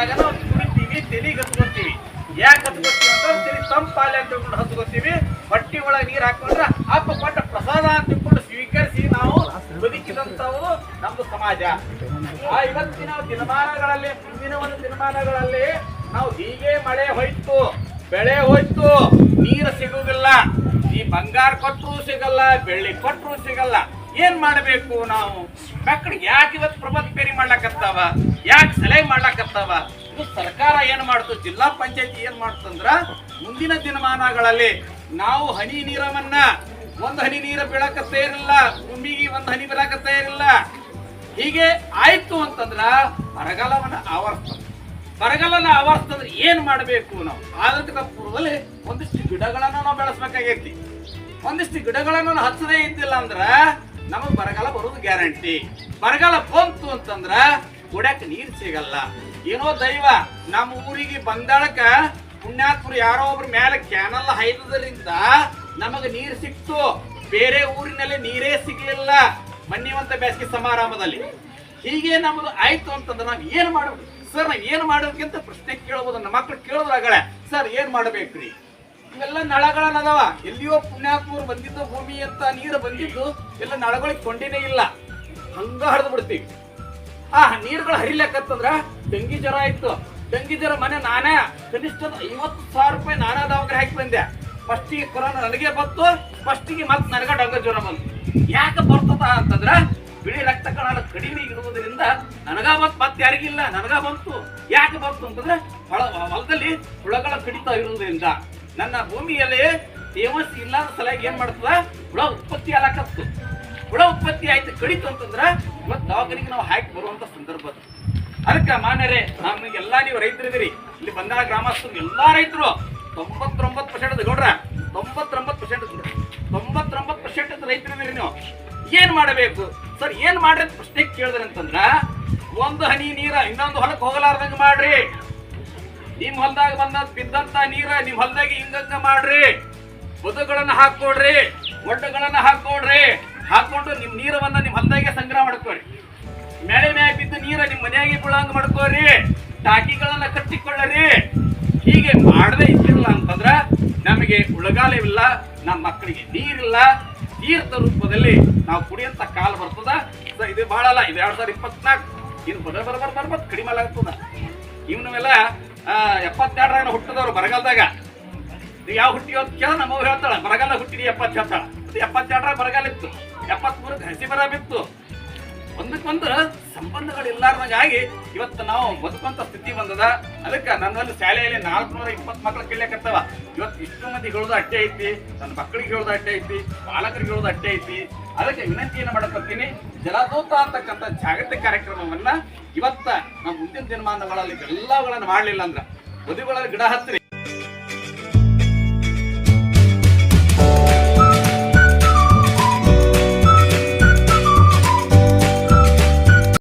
ಬಂದಾಗ ನಾವು ಕುಡಿತೀವಿ ತಲೆಗೆ ಹತ್ಕೊತೀವಿ ಯಾಕೆ ಹತ್ಕೊತೀವಿ ಅಂತ ತಲೆ ತಂಪಾಲೆ ಅಂತ ತಿಳ್ಕೊಂಡು ಹತ್ಕೊತೀವಿ ಬಟ್ಟೆ ಒಳಗೆ ನೀರು ಹಾಕೊಂಡ್ರೆ ಅಪ್ಪ ಕೊಟ್ಟ ಪ್ರಸಾದ ಅಂತ ತಿಳ್ಕೊಂಡು ಸ್ವೀಕರಿಸಿ ನಾವು ಬದುಕಿದಂಥವು ನಮ್ದು ಸಮಾಜ. ಆ ಇವತ್ತಿನ ದಿನಮಾನಗಳಲ್ಲಿ ಒಂದು ದಿನಮಾನಗಳಲ್ಲಿ ನಾವು ಹೀಗೆ ಮಳೆ ಹೋಯ್ತು, ಬೆಳೆ ಹೋಯ್ತು, ನೀರು ಸಿಗುವುದಿಲ್ಲ. ಈ ಬಂಗಾರ ಕೊಟ್ಟರು ಸಿಗಲ್ಲ, ಬೆಳ್ಳಿ ಕೊಟ್ಟರು ಸಿಗಲ್ಲ. ಏನ್ ಮಾಡಬೇಕು ನಾವು? ಮಕ್ಕಳಿಗೆ ಯಾಕೆ ಇವತ್ತು ಪ್ರಭತ್ ಬೇರಿ ಮಾಡ್ಲಕತ್ತಾವ? ಯಾಕೆ ಸಲಹೆ ಮಾಡ್ಲಕ್ಕತ್ತವ ಇದು ಸರ್ಕಾರ ಏನ್ ಮಾಡ್ತು? ಜಿಲ್ಲಾ ಪಂಚಾಯತಿ ಏನ್ ಮಾಡ್ತಂದ್ರ ಮುಂದಿನ ದಿನಮಾನಗಳಲ್ಲಿ ನಾವು ಹನಿ ನೀರವನ್ನ ಒಂದ್ ಹನಿ ನೀರ ಬೀಳಕತ್ತೇ ಇರಲ್ಲ ಭೂಮಿಗೆ ಒಂದ್ ಹನಿ ಬೀಳಕತ್ತೇ ಇರಲ್ಲ ಹೀಗೆ ಆಯ್ತು ಅಂತಂದ್ರ ಬರಗಾಲವನ್ನ ಆವರಿಸ್ತದೆ ಬರಗಾಲನ ಆವರಿಸ್ತಂದ್ರೆ ಏನ್ ಮಾಡಬೇಕು ನಾವು? ಆದ್ರಕ ಪೂರ್ವದಲ್ಲಿ ಒಂದಿಷ್ಟು ಗಿಡಗಳನ್ನ ನಾವು ಬೆಳೆಸ್ಬೇಕಾಗೈತಿ. ಒಂದಿಷ್ಟು ಗಿಡಗಳನ್ನು ಹಚ್ಚದೇ ಇದ್ದಿಲ್ಲ ಅಂದ್ರ ನಮಗ್ ಬರಗಾಲ ಬರೋದು ಗ್ಯಾರಂಟಿ. ಬರಗಾಲ ಬಂತು ಅಂತಂದ್ರ ಕುಡ್ಯಾಕ ನೀರ್ ಸಿಗಲ್ಲ. ಏನೋ ದೈವ, ನಮ್ಮ ಊರಿಗೆ ಬಂದಾಳಕ ಪುಣ್ಯಾತ್ಮರು ಯಾರೋ ಒಬ್ರ ಮೇಲೆ ಕ್ಯಾನಲ್ ಹೈದದ್ರಿಂದ ನಮಗ ನೀರ್ ಸಿಕ್ತು. ಬೇರೆ ಊರಿನಲ್ಲಿ ನೀರೇ ಸಿಗ್ಲಿಲ್ಲ. ಮನ್ನಿವಂತ ಬೇಸಿಗೆ ಸಮಾರಂಭದಲ್ಲಿ. ಹೀಗೆ ನಮ್ದು ಆಯ್ತು ಅಂತಂದ್ರೆ ನಾವು ಏನ್ ಮಾಡ್ಬೇಕು? ಸರ್, ನಾವ್ ಏನ್ ಮಾಡೋದಕ್ಕಿಂತ ಪ್ರಶ್ನೆ ಕೇಳ್ಬೋದು. ನಮ್ಮ ಮಕ್ಳು ಕೇಳಿದ್ರಾಗಳೆ ಸರ್, ಏನ್ ಮಾಡ್ಬೇಕ್ರಿ? ಇವೆಲ್ಲ ನಳಗಳನ್ನದವ ಎಲ್ಲಿಯೋ ಪುಣ್ಯಾತ್ಮರು ಬಂದಿದ್ದು ಭೂಮಿ ಅಂತ ನೀರು ಬಂದಿದ್ದು, ಎಲ್ಲ ನಳಗಳಿಗೆ ಕೊಂಡಿನೇ ಇಲ್ಲ. ಹಂಗ ಹರಿದು ಬಿಡ್ತೀವಿ. ಆ ನೀರುಗಳು ಹರಿಲಕ್ಕತ್ತಂದ್ರ ಡೆಂಗಿ ಜ್ವರ ಆಯ್ತು ಡೆಂಗಿ ಜ್ವರ ಮನೆ ನಾನೇ ಕನಿಷ್ಠ ಐವತ್ತು ಸಾವಿರ ರೂಪಾಯಿ ನಾನಾ ದವಾಖಾನೆ ಹಾಕಿ ಬಂದೆ. ಫಸ್ಟಿಗೆ ಕೊರೋನಾ ನನಗೆ ಬಂತು ಫಸ್ಟಿಗೆ ಮತ್ತೆ ನನಗೆ ಡಂಗ ಜ್ವರ ಬಂತು. ಯಾಕೆ ಬರ್ತದ ಅಂತಂದ್ರ ಬಿಳಿ ರಕ್ತ ಕಣಗಳು ಕಡಿಮೆ ಇರುವುದರಿಂದ ನನಗ ಬಂತು, ಮತ್ತೆ ಯಾರಿಗಿಲ್ಲ ನನಗ ಬಂತು. ಯಾಕೆ ಬಂತು ಅಂತಂದ್ರೆ ಹೊಳ ಹೊಲದಲ್ಲಿ ಹುಳಗಳ ಕಡಿತ ಇರುವುದರಿಂದ. ನನ್ನ ಭೂಮಿಯಲ್ಲಿ ತೇವಸ್ ಇಲ್ಲದ ಸಲಹೆ ಏನ್ ಮಾಡ್ತದ, ಹುಳ ಉತ್ಪತ್ತಿ ಆಗಕತ್ತು. ಹುಳ ಉತ್ಪತ್ತಿ ಆಯ್ತು ಕಡಿತು ಅಂತಂದ್ರ ಇವತ್ತು ದವಾಖಾನಿಗೆ ನಾವು ಹಾಕಿ ಬರುವಂತ ಸಂದರ್ಭ ಅದು. ಅದಕ್ಕೆ ಮಾನ್ಯರೇ ನಮಗೆಲ್ಲ ನೀವು ರೈತರಿದ್ದೀರಿ ಇಲ್ಲಿ ಬಂದಾಳ ಗ್ರಾಮಸ್ಥರು, ಎಲ್ಲಾ ರೈತರು ತೊಂಬತ್ತೊಂಬತ್ತು ಪರ್ಸೆಂಟ್ ಗೌಡ್ರ, ತೊಂಬತ್ತೊಂಬತ್ತು ಪರ್ಸೆಂಟ್ ತೊಂಬತ್ತೊಂಬತ್ತು ಪರ್ಸೆಂಟ್ ರೈತರಿದ್ದೀರಿ ನೀವು. ಏನ್ ಮಾಡಬೇಕು? ಸರ್, ಏನ್ ಮಾಡ್ರಿ ಪ್ರಶ್ನೆ ಕೇಳಿದ್ರೆ ಅಂತಂದ್ರ, ಒಂದು ಹನಿ ನೀರ ಇನ್ನೊಂದು ಹೊಲಕ್ಕೆ ಹೋಗಲಾರ್ದಂಗ ಮಾಡ್ರಿ. ನಿಮ್ ಹೊಲದಾಗ ಬಂದ ಬಿದ್ದಂತ ನೀರ ನಿಮ್ ಹೊಲದಾಗ ಹಿಂಗಂಗ ಮಾಡ್ರಿ. ಬದುಗಳನ್ನ ಹಾಕೊಡ್ರಿ ಒಡ್ಡಗಳನ್ನ ಹಾಕೊಡ್ರಿ ಹಾಕೊಂಡು ನಿಮ್ ನೀರವನ್ನ ನಿಮ್ ಹೊಲದಾಗೆ ಸಂಗ್ರಹ ಮಾಡ್ಕೋರಿ ಮೇಳೆ ಮ್ಯಾಗ ಬಿದ್ದು ನೀರ ನಿಮ್ ಮನೆಯಾಗೆ ಬೀಳಂಗ ಮಾಡ್ಕೋರಿ ಟಾಕಿಗಳನ್ನ ಕಟ್ಟಿಕೊಳ್ಳರಿ. ಹೀಗೆ ಮಾಡದೇ ಇದ್ದಿಲ್ಲ ಅಂತಂದ್ರ ನಮಗೆ ಉಳಗಾಲವಿಲ್ಲ ನಮ್ಮ ಮಕ್ಕಳಿಗೆ ನೀರಿಲ್ಲ. ತೀರ್ಥ ರೂಪದಲ್ಲಿ ನಾವು ಕುಡಿಯಂತ ಕಾಲ ಬರ್ತದ. ಇದು ಬಹಳ ಅಲ್ಲ, ಇದು ಎರಡ್ ಸಾವಿರದ ಇಪ್ಪತ್ನಾಲ್ಕು. ಇನ್ನು ಬರ ಬರ ಬರ ಬರ್ಬತ್ ಕಡಿಮೆ ಆಗ್ತದ. ಇವನ್ನೆಲ್ಲ ಎಪ್ಪತ್ತೆರಡರಾಗ ಹುಟ್ಟಿದವ್ರು ಬರಗಾಲದಾಗ. ಯಾವ ಹುಟ್ಟಿ ಅಂತ ಕೇಳ ನಮ್ಮ ಹೇಳ್ತಾಳ ಬರಗಾಲ ಹುಟ್ಟಿದಿ ಎಪ್ಪತ್ತು ಹೇಳ್ತಾಳ. ಅದು ಎಪ್ಪತ್ತೆರಡರಾಗ ಬರಗಾಲ ಇತ್ತು ಎಪ್ಪತ್ಮೂರಕ್ಕೆ ಹಸಿ ಬರ ಬಿತ್ತು ಒಂದಕ್ಕೊಂದು ಸಂಬಂಧಗಳಿಲ್ಲಾರ್ದಂಗಾಗಿ ಇವತ್ತು ನಾವು ಬದುಕುವಂತ ಸ್ಥಿತಿ ಬಂದದ. ಅದಕ್ಕೆ ನನ್ನಲ್ಲಿ ಶಾಲೆಯಲ್ಲಿ ನಾಲ್ಕುನೂರ ಇಪ್ಪತ್ತು ಮಕ್ಳು ಕೇಳಕತ್ತವ ಇವತ್ತು ಇಷ್ಟು ಮಂದಿ ಹೇಳೋದು ಅಟ್ಟೆ ಐತಿ, ನನ್ನ ಮಕ್ಕಳಿಗೆ ಹೇಳೋದು ಅಟ್ಟೆ ಐತಿ ಪಾಲಕರಿಗೆ ಹೇಳೋದು ಅಟ್ಟೆ ಐತಿ. ಅದಕ್ಕೆ ವಿನಂತಿಯನ್ನು ಮಾಡಕತ್ತೀನಿ ಜಲದೂತ ಅಂತಕ್ಕಂಥ ಜಾಗೃತಿ ಕಾರ್ಯಕ್ರಮವನ್ನ ಇವತ್ತ ನಮ್ಮ ಮುಂದಿನ ದಿನಮಾನಗಳಲ್ಲಿ ಎಲ್ಲವುಗಳನ್ನು ಮಾಡಲಿಲ್ಲ ಅಂದ್ರ ಬದುಗಳಲ್ಲಿ ಗಿಡ ಹತ್ತಿರಿ